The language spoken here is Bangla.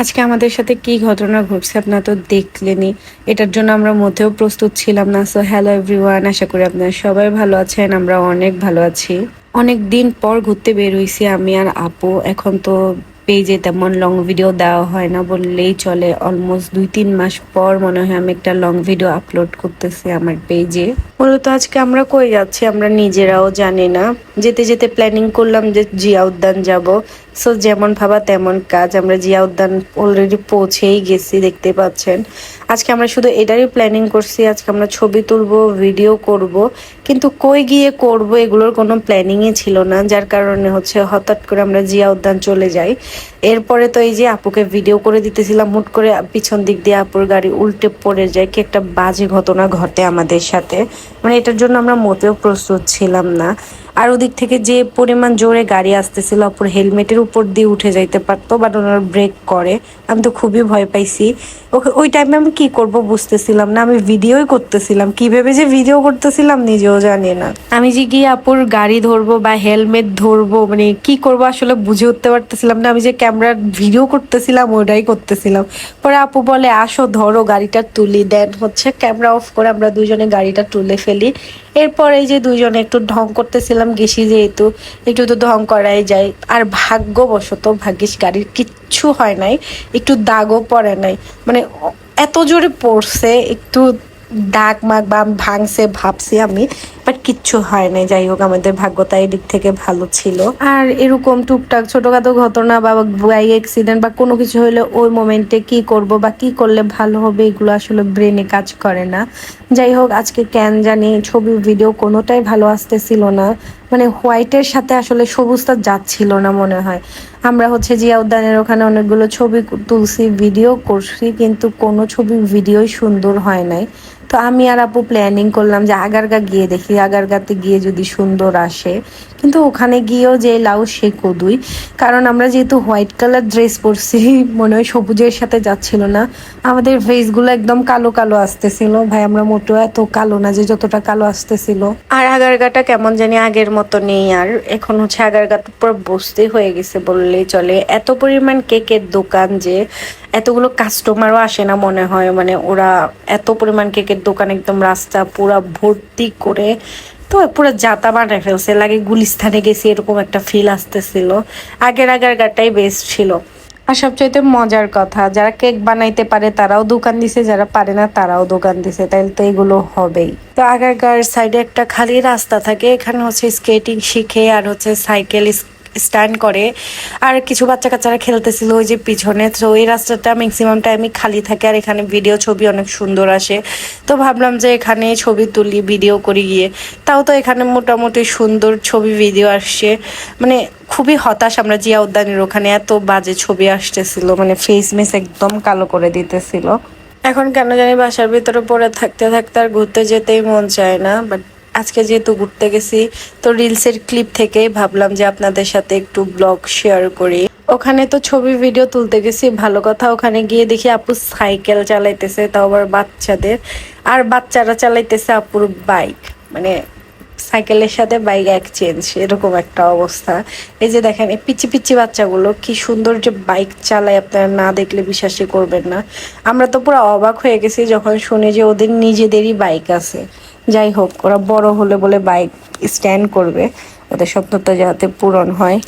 আজকে আমাদের সাথে কি ঘটনা ঘটছে আপনারা তো দেখলেনই। এটার জন্য আমরা মোটেও প্রস্তুত ছিলাম না। সো হ্যালো এভরিওয়ান আশা করি আপনারা সবাই ভালো আছেন, আমরা অনেক ভালো আছি। অনেক দিন পর ঘুরতে বের হইছি আমি আর আপু। এখন তো পেজে তেমন লং ভিডিও দেওয়া হয় না বললেই চলে। অলমোস্ট দুই তিন মাস পর মনে হয় আমি একটা লং ভিডিও আপলোড করতেছি আমার পেজে। মূলত আজকে আমরা কই যাচ্ছি, আমরা নিজেরাও জানি না। যেতে যেতে প্ল্যানিং করলাম যে জিয়া উদ্যান যাব। সো যেমন ভাবা তেমন কাজ। আমরা জিয়া উদ্যান অলরেডি পৌঁছেই গেছি, দেখতে পাচ্ছেন। আজকে আমরা শুধু এটারই প্ল্যানিং করছি, আজকে আমরা ছবি তুলবো ভিডিও করব। কিন্তু কই গিয়ে করব এগুলোর কোনো প্ল্যানিংই ছিল না, যার কারণে হচ্ছে হঠাৎ করে আমরা জিয়া উদ্যান চলে যাই। এরপরে তো এই যে আপুকে ভিডিও করে দিতেছিলাম, হুট করে পিছন দিক দিয়ে আপুর গাড়ি উল্টে পড়ে যায়, কি একটা বাজে ঘটনা ঘটে আমাদের সাথে। মানে এটার জন্য আমরা মোটেও প্রস্তুত ছিলাম না। আর ওদিক থেকে যে পরিমাণ জোরে গাড়ি আসতেছিল, অপর হেলমেটের উপর দিয়ে উঠে যাইতে পারতো বাট ওনারা ব্রেক করে। আমি তো খুবই ভয় পাইছি। ওকে, ওই টাইমে আমি কি করব বুঝতেছিলাম না। আমি ভিডিওই করতেছিলাম। কি ভেবে যে ভিডিও করতেছিলাম নিজেও জানি না। আমি যে গিয়ে আপুর গাড়ি ধরবো বা হেলমেট ধরবো মানে কি করব আসলে বুঝে উঠতে পারতেছিলাম না। আমি যে ক্যামেরার ভিডিও করতেছিলাম ওটাই করতেছিলাম। পরে আপু বলে, আসো, ধরো গাড়িটা তুলি। দেন হচ্ছে ক্যামেরা অফ করে আমরা দুজনে গাড়িটা তুলে ফেলি। এরপর এই যে দুজনে একটু ঢং করতেছিলাম গেছি যেহেতু, একটু তো ঢং করাই যায়। আর ভাগ্যবশত ভাগ্যিস গাড়ির কিচ্ছু হয় নাই, একটু দাগও পড়ে নাই। মানে এত জোরে পড়ছে, একটু দাগ মাগ বা ভাঙছে, ভাবছি আমি বাট কিচ্ছু হয় নাই। যাই হোক, আমাদের ভাগ্যতা দিক থেকে ভালো ছিল। আর এরকম টুকটাক ছোটখাটো ঘটনা বা বাইক অ্যাক্সিডেন্ট বা কোনো কিছু হলে ওই মোমেন্টে কি করব বা কি করলে ভালো হবে, এগুলো আসলে ব্রেনে কাজ করে না। যাই হোক, আজকে ক্যান জানি ছবি ভিডিও কোনোটাই ভালো আসতেছিল না। মানে হোয়াইটের সাথে আসলে সবুজটা যাচ্ছিল না মনে হয়। আমরা হচ্ছে জিয়া উদ্যানের ওখানে অনেকগুলো ছবি তুলছি ভিডিও করছি, কিন্তু কোনো ছবি ভিডিওই সুন্দর হয় নাই। তো আমি আর আপু প্ল্যানিং করলাম যে আগারগা গিয়ে দেখি। আগারগাতে গিয়ে যদি সুন্দর আসে। কিন্তু ওখানে গিয়েও যে লাউ, সে কদুই। কারণ আমরা যেহেতু হোয়াইট কালার ড্রেস পরছি, মনে হয় সবুজের সাথে যাচ্ছিল না। আমাদের ফেসগুলো একদম কালো কালো আসতেছিল। ভাই, আমরা মোটো এত কালো না যে যতটা কালো আসতেছিল। আর আগারগাটা কেমন জানি আগের মতো নেই আর। এখন হচ্ছে আগারগাটা পুরো বসতে হয়ে গেছে বললেই চলে। এত পরিমাণ কেকের দোকান যে এতগুলো কাস্টমারও আসে না মনে হয়। মানে ওরা এত পরিমাণ কেকের দোকান একদম রাস্তা পুরা ভর্তি করে, তো পুরো জাতা বানায় ফেলছে। লাগে গুলিস্তানে গেছি, এরকম একটা ফিল আসতেছিল। আগের আগের গাটাই বেস্ট ছিল। আর সবচাইতে মজার কথা, যারা কেক বানাইতে পারে তারাও দোকান দিছে, যারা পারে না তারাও দোকান দিছে। তাইলে তো এগুলো হবেই। তো আগেরকার সাইডে একটা খালি রাস্তা থাকে, এখানে হচ্ছে স্কেটিং শিখে আর হচ্ছে সাইকেল স্ট্যান্ড করে। আর কিছু বাচ্চা কাচ্চারা খেলতেছিল ওই যে পিছনে। তো ওই রাস্তাটা ম্যাক্সিমাম টাইমে খালি থাকে আর এখানে ভিডিও ছবি অনেক সুন্দর আসে। তো ভাবলাম যে এখানে ছবি তুলি ভিডিও করি গিয়ে। তাও তো এখানে মোটামুটি সুন্দর ছবি ভিডিও আসছে। মানে খুবই হতাশ আমরা জিয়া উদ্যানের ওখানে। এত বাজে ছবি আসতেছিল। মানে ফেস মেস একদম কালো করে দিতেছিল। এখন কেন জানি বাসার ভিতরে পড়ে থাকতে থাকতে আর ঘুরতে যেতেই মন চায় না। বাট আজকে যেহেতু ঘুরতে গেছি, তো রিলসের ক্লিপ থেকেই ভাবলাম যে আপনাদের সাথে একটু ব্লগ শেয়ার করি। ওখানে তো ছবি ভিডিও তুলতে গেছি, ভালো কথা, ওখানে গিয়ে দেখি আপু সাইকেল চালাইতেছে, তাও আবার বাচ্চাদের। আর বাচ্চারা চালাইতেছে আপুর বাইক মানে সাইকেলের সাথে বাইক এক্সচেঞ্জ এরকম একটা অবস্থা। এই যে দেখেন, এই পিচি পিচি বাচ্চাগুলো, কি সুন্দর যে বাইক চালায়, আপনারা না দেখলে বিশ্বাসই করবেন না। আমরা তো পুরো অবাক হয়ে গেছি, যখন শুনি যে ওদের নিজেদেরই বাইক আছে। যাই হোক ওরা বড় হলে বলে বাইক স্ট্যান্ড করবে। ওদের স্বপ্নটা যাতে পূরণ হয়।